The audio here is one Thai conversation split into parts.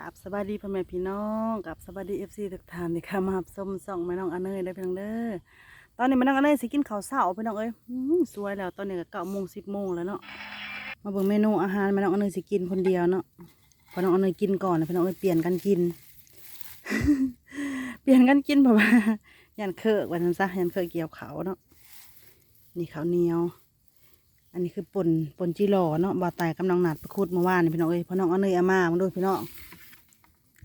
กับสวัสดีพ่อแม่พี่น้องกับสวัสดีเอฟซีทุกท่านที่เข้ามารับชมส่องแม่น้องอเนยได้อพี่น้องเด้อตอนนี้แม่น้องอเนยสิกินข้าวเช้าพี่น้องเอ้ยอื้อสวยแล้วตอนนี้ก็เก้าโมงสิบโมงแล้วเนาะมาเบิ่งเมนูอาหารแม่น้องอเนยสิกินคนเดียวเนาะพอน้องอเนยกินก่อนนะพี่น้องเอ้ยเปลี่ยนกันกิน เปลี่ยนกันกินเพราะว่ายันเคอะวันนั้นซะยันเคอะเกี่ยวเขาเนาะนี่ข้าวเหนียวอันนี้คือป่นป่นจีหล่อเนาะบ่าวตายกำลังหนัดประคุดเมื่อวานนี่พี่น้องเอ้ยพ่อน้องเอาเนยอามามาดูพี่น้อง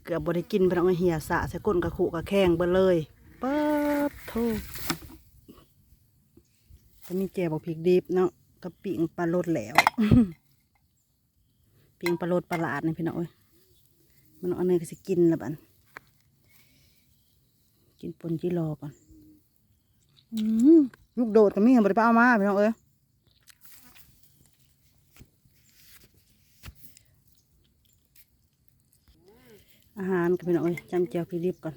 กือบบได้กินพนองเอ้ยเหี่ยสะใส่ก้นกระขุกระแข้งเบิดเลยเปิบโทก็มีแจวบอกพริกดิบเนาะกับปิ่งปลาโลดแล้วปิ่งปลาโลดปลาหลาดนี่พี่น้องเอ้ยมันเอาเนยก็สิกินละบันกินปนจีหล่อก่อนอืมลูกโดดก็มีบ่ได้ไปเอามาพี่น้องเอ้ย อาหารกับพี่น้องเอ้ยจำเจียวพริกดิบก่อน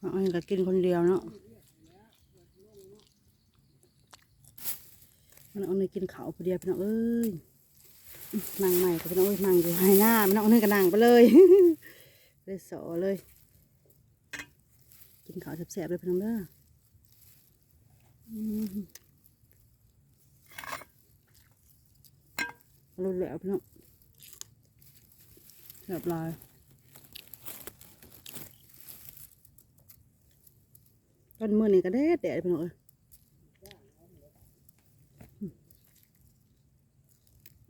น้องเอ้ยก็กินคนเดียวเนาะน้องเอ้ยกินเขาวคนเดียวพี่น้องเอ้ยนั่งใหม่กับพี่น้องเอ้ยนั่งอยู่ให้หน้าพี่น้องเอ้ยก็นั่งไปเลยเลยสอเลย กินเขาแซ่บๆเลยพี่น้องเด้ออืมรุนแล้วพี่น้องเรียบร้อย ต้นมือนี่ก็แดดแดดพี่น้องเอ้ย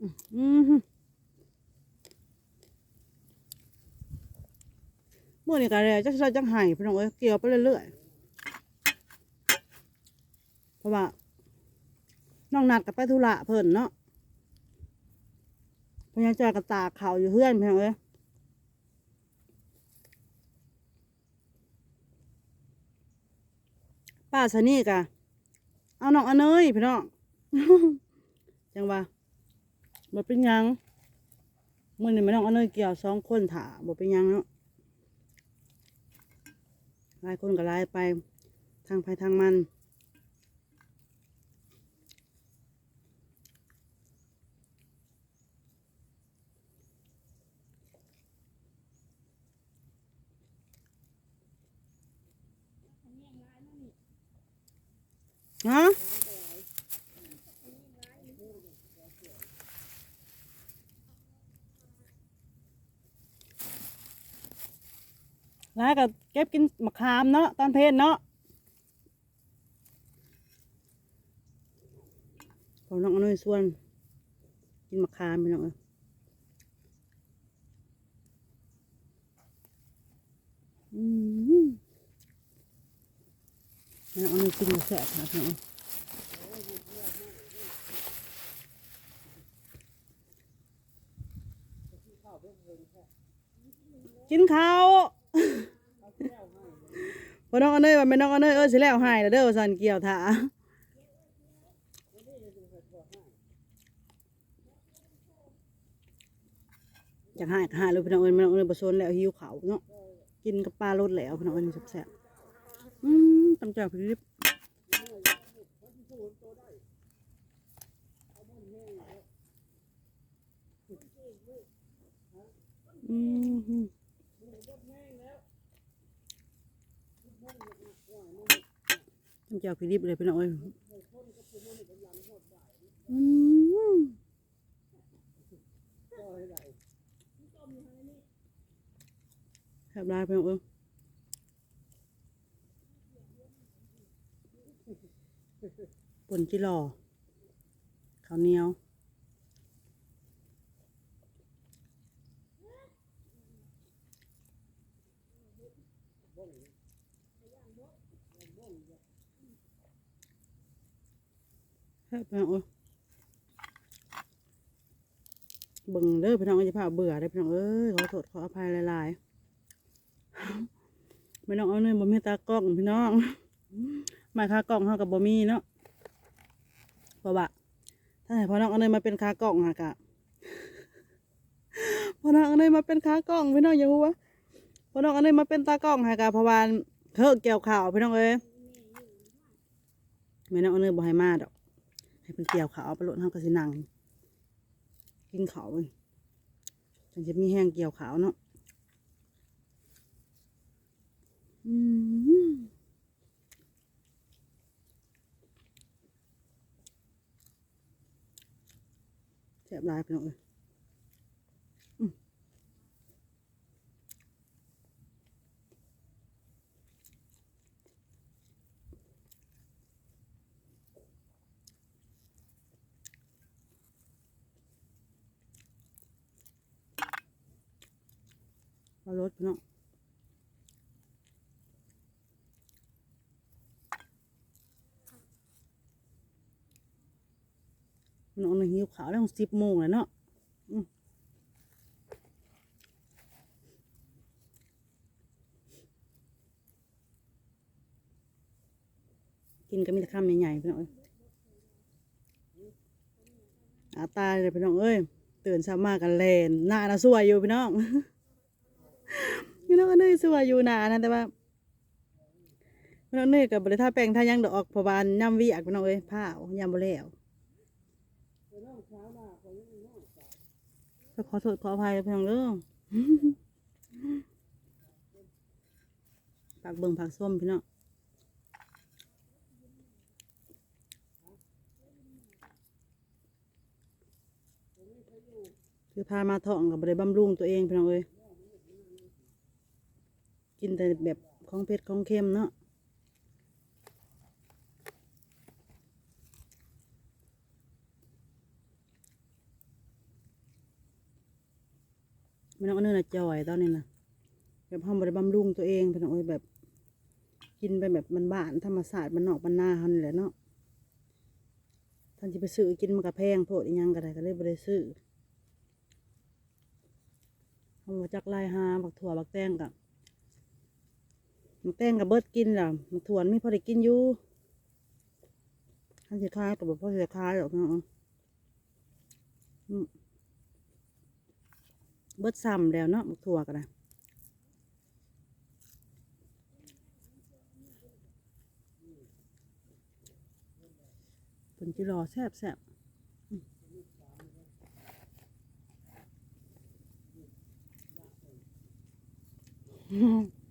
อืมอืมอืมมือนี่ก็แดดจักรจังไห้พี่น้องเอ้ยเกี่ยวไปเรื่อยๆเพราะว่าน้องนัดกับไปธุระเพิ่นเนาะพญายามจอยกับตากเขาอยู่เพื่อนพี่น้องเอ้ย ป้าชะนี่กะเอาน้องอเนยพี่น้องจังว่าบ่เป็นยังมื่อนี้แม่น้องอเนยเกี่ยวสองคนถาบ่เป็นยังเนาะลายคนก็หลายไปทางไปทางมัน ฮะหลายก็เก็บกินมะขามเนาะตอนเพลนเนาะผมน้องอนเนยส่วน กินมะขามพี่น้องเออมแม่ น้องอนเนยกินมาแซ่บนะพี่น้องกินข้าวพอน้องอนเนยว่าแม่น้องอนเนยเออสิแล้วหายแล้วเด้อสันเกี่ยวถาอยากหายหายเลยพี่น้องเอ้ยพี่น้องเอ้ยบะซนแล้วหิวเขาวเนาะกินกับปลารสแล้วพี่น้องเอ้ยแซ่บ อืมตำจ่าพริบอืมตำจ่าพริบเลยพี่น้องเอ้ยอืมแซ่บได้เพื่อนเอ้ย ป่นจิหล่อข้าวเหนียวแซ่บเพื่อนเอเบิ่งเด้อพี่น้องอ้ยจะพาเบื่อได้อพี่น้องเอ้ยขอโทษขออภัยหลายๆไม่ต้องเอาเนยบ่มีตากล้องพี่น้อง มาคากล้องเฮากับบ่มีเนาะเพราะว่าถ้าให้พ่อน้องเอาเนยมาเป็นคากล้องหากะพ่อน้องเอาเนยมาเป็นคากล้องพี่น้องอย่าฮู้ว่าพ่อน้องเอาเนยมาเป็นตากล้องหากะเพราะว่าเคิกเกี่ยวข่าวพี่น้องเอ้ยแม่น้องเอาเนยบ่ให้มาดอก ให้เพิ่นเกี่ยวข่าวไปโลดเฮาก็สินังกินขาวเว้ยจังจะมีแห้งเกี่ยวขาวเนาะอืม ซ่บลายพี่น้องเอ้ยมเอารสพี่น้องพี่น้อนี่ หิวขาวแล้วสิบโมงแล้วเนาะกินก็มีแต่คำใหญ่ๆพี่น้องเอ้ยอาตาเลยพี่น้องเอ้ยตื่นเช้ามากันแลนหน้าน่ะสวยอยู่พี่น้องพี่น้องก็เนยสวยอยู่หนานะแต่ว่าพี่น้องเนยกับบริท่าแปลงท่ายังดอกเพอบานย่ำวิอักพี่น้องเอ้ยผ้าวยำบ่แล้ว ขอโทษขออภัยเพี่น้องเด้อผักเบิ่งผักส้มพี่น้องคือพามาท่องกับบริบำรุงตัวเองพี่น้องเอ้ยกินแต่แบบของเผ็ดของเค็มเนาะ ไม่ต้องเอาเนื้อนะจ่อยตอนนี้นะแบบห้องบริบำรุงตัวเองเป็นเอาไว้แบบกินไปแบบมันบ้านธรรมศาสตร์มันนอกมันนาเขานี่แหละเนาะท่านจะไปซื้อกินมันกับแพงโพดอีหยังก็ได้ก็เลยบ่ได้ซื้อเอามาจากลายหาบักถั่วบักแตงกับมันแต้งกับเบิร์ดกินล่ะมันถวนมีพอได้กินอยู่ท่านสิคายกับบ่พอสิคายหรอกเนาะอืม เบิดซ้ำแล้วเนาะมักถั่วกันนะผลจิรอแซ่บแซ่บอืม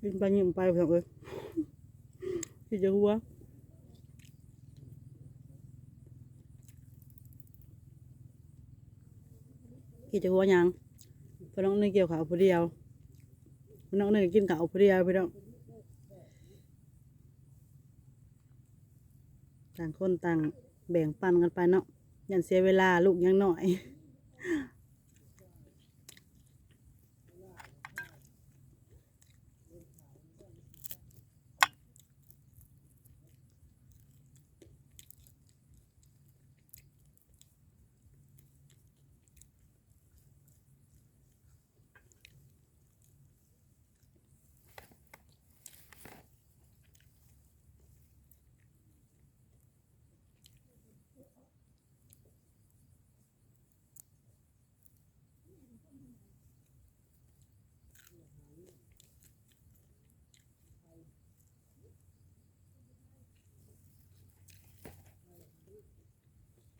กินไปยิ้มไปเพื่อนเอ้ยที่จะหัวกี่จะหัวยังพี่น้องนี่เกี่ยวขาวผู้เดียวพี่น้องนี่กินขาวผู้เดียวพี่น้องต่างคนต่างแบ่งปันกันไปเนาะอยันเสียเวลาลูกยังหน่อย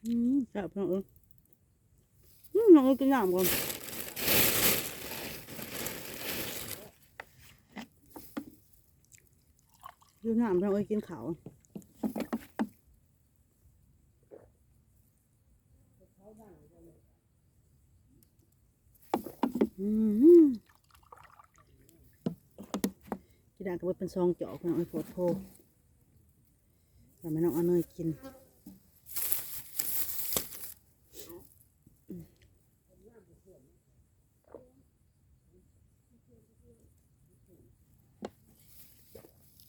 อืมแซ่บน้องเอ้ยอืมน้องเอ้ยกินน้ำก่อนกินน้ำน้องเอ้ยกินขาวอืมกินได้ก็ว่าเป็นซองเจาะน้องเอ้ยโพดโพแต่ไม่น้องเอาเนยกิน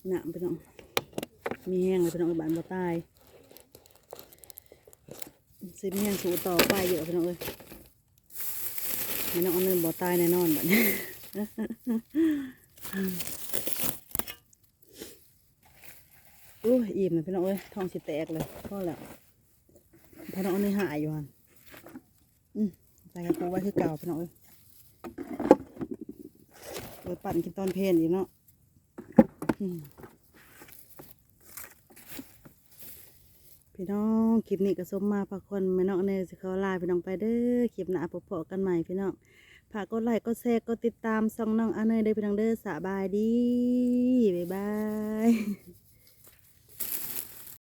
หนามไปน้องมีแห้งเลยไปน้องบานบ่ตายสิมีแห้งสูต่อไปเยอะไปน้องเอ้ยไม่น้องเอาเนินบ่ตายแน่นอนแบบนี้อู้ยอิ่มเลยพี่น้องเอ้ยท้องสิแตกเลยพอแล้วพี่น้องเอาเนินหายอยู่ฮันอืมใส่กระปุกไว้ที่เก่าพี่น้องเอ้ยไปปั่นกินตอนเพลนอีกเนาะอืม พี่น้องคลิปนี้ก็สมมาพักคนแม่น้องเนยสิเขาลาพี่น้องไปเด้อคลิปหน้าพบๆกันใหม่พี่น้องฝากกดไลค์กดแชร์กดติดตามซ่องน้องอเนยเด้อพี่น้องเด้อสบายดีบ๊ายบาย